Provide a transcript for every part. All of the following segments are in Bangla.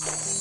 Bye.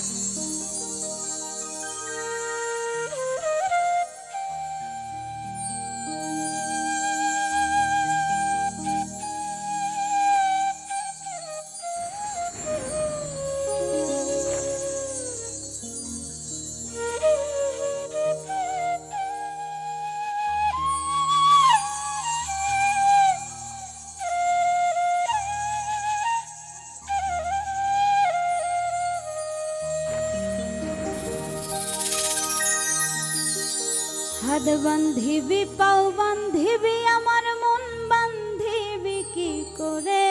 হাত বান্ধিবি, পাও বান্ধিবি, আমার মন বান্ধিবি, কি করে?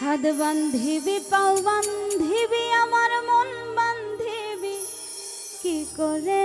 হাত বান্ধিবি, পাও বান্ধিবি, আমার মন বান্ধিবি, কি করে?